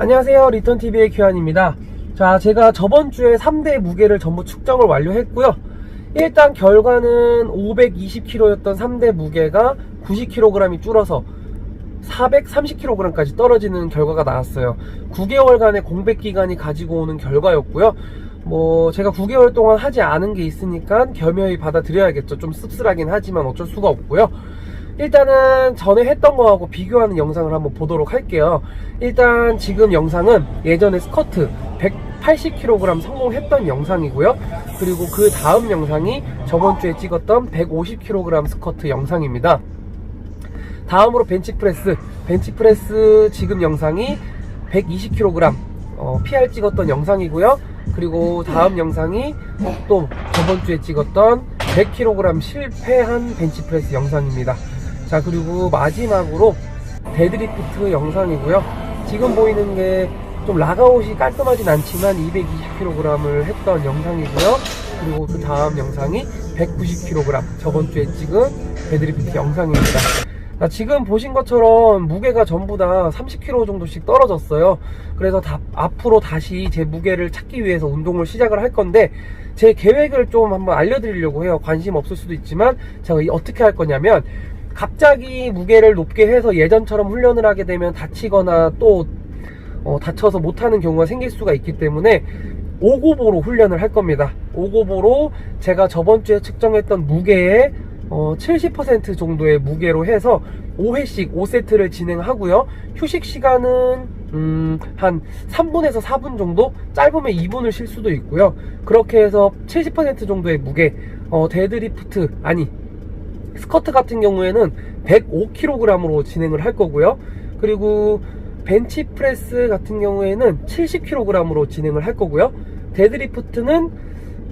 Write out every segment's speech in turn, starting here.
안녕하세요. 리턴TV의 규환입니다. 자, 제가 저번 주에 3대 무게를 전부 측정을 완료했고요. 일단 결과는 520kg였던 3대 무게가 90kg이 줄어서 430kg까지 떨어지는 결과가 나왔어요. 9개월간의 공백 기간이 가지고 오는 결과였고요. 뭐 제가 9개월 동안 하지 않은 게 있으니까 겸허히 받아들여야겠죠. 좀 씁쓸하긴 하지만 어쩔 수가 없고요. 일단은 전에 했던 거하고 비교하는 영상을 한번 보도록 할게요. 일단 지금 영상은 예전에 스커트 180kg 성공했던 영상이고요. 그리고 그 다음 영상이 저번 주에 찍었던 150kg 스커트 영상입니다. 다음으로 벤치프레스. 벤치프레스 지금 영상이 120kg 어, PR 찍었던 영상이고요. 그리고 다음 영상이 또 저번 주에 찍었던 100kg 실패한 벤치프레스 영상입니다. 자 그리고 마지막으로 데드리프트 영상이고요. 지금 보이는 게 좀 라가웃이 깔끔하진 않지만 220kg을 했던 영상이고요. 그리고 그 다음 영상이 190kg 저번 주에 찍은 데드리프트 영상입니다. 자, 지금 보신 것처럼 무게가 전부 다 30kg 정도씩 떨어졌어요. 그래서 다- 앞으로 다시 제 무게를 찾기 위해서 운동을 시작을 할 건데 제 계획을 좀 한번 알려드리려고 해요. 관심 없을 수도 있지만 제가 이- 어떻게 할 거냐면 갑자기 무게를 높게 해서 예전처럼 훈련을 하게 되면 다치거나 또 어, 다쳐서 못하는 경우가 생길 수가 있기 때문에 오고보로 훈련을 할 겁니다. 오고보로 제가 저번 주에 측정했던 무게의 어, 70% 정도의 무게로 해서 5회씩 5세트를 진행하고요. 휴식 시간은 음, 한 3분에서 4분 정도? 짧으면 2분을 쉴 수도 있고요. 그렇게 해서 70% 정도의 무게, 어, 데드리프트, 아니, 스커트 같은 경우에는 105kg으로 진행을 할 거고요. 그리고 벤치프레스 같은 경우에는 70kg으로 진행을 할 거고요. 데드리프트는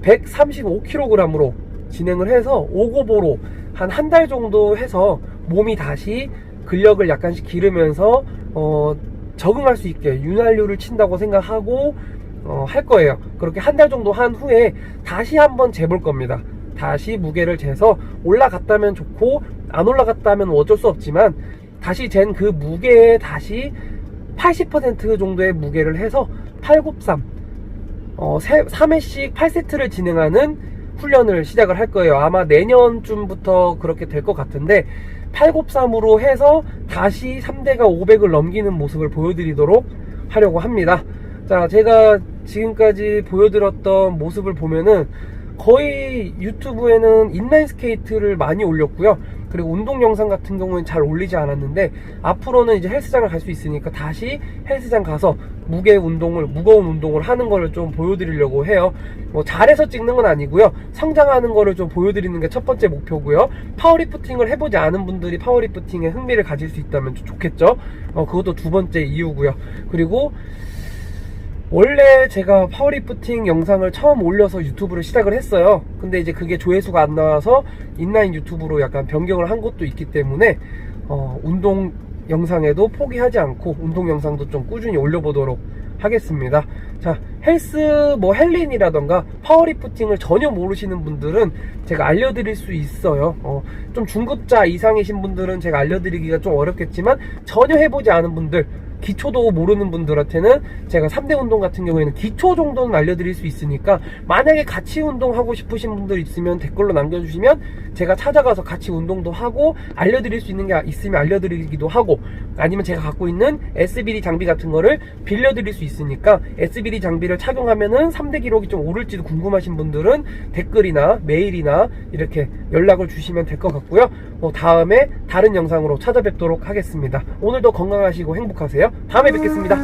135kg으로 진행을 해서 오고보로 한 한 달 정도 해서 몸이 다시 근력을 약간씩 기르면서 어, 적응할 수 있게 윤활유를 친다고 생각하고 어, 할 거예요. 그렇게 한 달 정도 한 후에 다시 한번 재볼 겁니다. 다시 무게를 재서 올라갔다면 좋고 안 올라갔다면 어쩔 수 없지만 다시 잰 그 무게에 다시 80% 정도의 무게를 해서 893 어, 3회씩 8세트를 진행하는 훈련을 시작을 할 거예요. 아마 내년쯤부터 그렇게 될 것 같은데 893으로 해서 다시 3대가 500을 넘기는 모습을 보여드리도록 하려고 합니다. 자, 제가 지금까지 보여드렸던 모습을 보면은 거의 유튜브에는 인라인 스케이트를 많이 올렸고요. 그리고 운동 영상 같은 경우는 잘 올리지 않았는데 앞으로는 이제 헬스장을 갈 수 있으니까 다시 헬스장 가서 무게 운동을 무거운 운동을 하는 거를 좀 보여드리려고 해요. 뭐 잘해서 찍는 건 아니고요. 성장하는 거를 좀 보여드리는 게 첫 번째 목표고요. 파워리프팅을 해보지 않은 분들이 파워리프팅에 흥미를 가질 수 있다면 좀 좋겠죠. 어, 그것도 두 번째 이유고요. 그리고 원래 제가 파워리프팅 영상을 처음 올려서 유튜브를 시작을 했어요. 근데 이제 그게 조회수가 안 나와서 인라인 유튜브로 약간 변경을 한 것도 있기 때문에 어, 운동 영상에도 포기하지 않고 운동 영상도 좀 꾸준히 올려보도록 하겠습니다. 자, 헬스 뭐 헬린이라던가 파워리프팅을 전혀 모르시는 분들은 제가 알려드릴 수 있어요. 어, 좀 중급자 이상이신 분들은 제가 알려드리기가 좀 어렵겠지만 전혀 해보지 않은 분들 기초도 모르는 분들한테는 제가 3대 운동 같은 경우에는 기초 정도는 알려드릴 수 있으니까 만약에 같이 운동하고 싶으신 분들 있으면 댓글로 남겨주시면 제가 찾아가서 같이 운동도 하고 알려드릴 수 있는 게 있으면 알려드리기도 하고 아니면 제가 갖고 있는 SBD 장비 같은 거를 빌려드릴 수 있으니까 SBD 장비를 착용하면은 3대 기록이 좀 오를지도 궁금하신 분들은 댓글이나 메일이나 이렇게 연락을 주시면 될 것 같고요. 어, 다음에 다른 영상으로 찾아뵙도록 하겠습니다. 오늘도 건강하시고 행복하세요. 다음에 뵙겠습니다.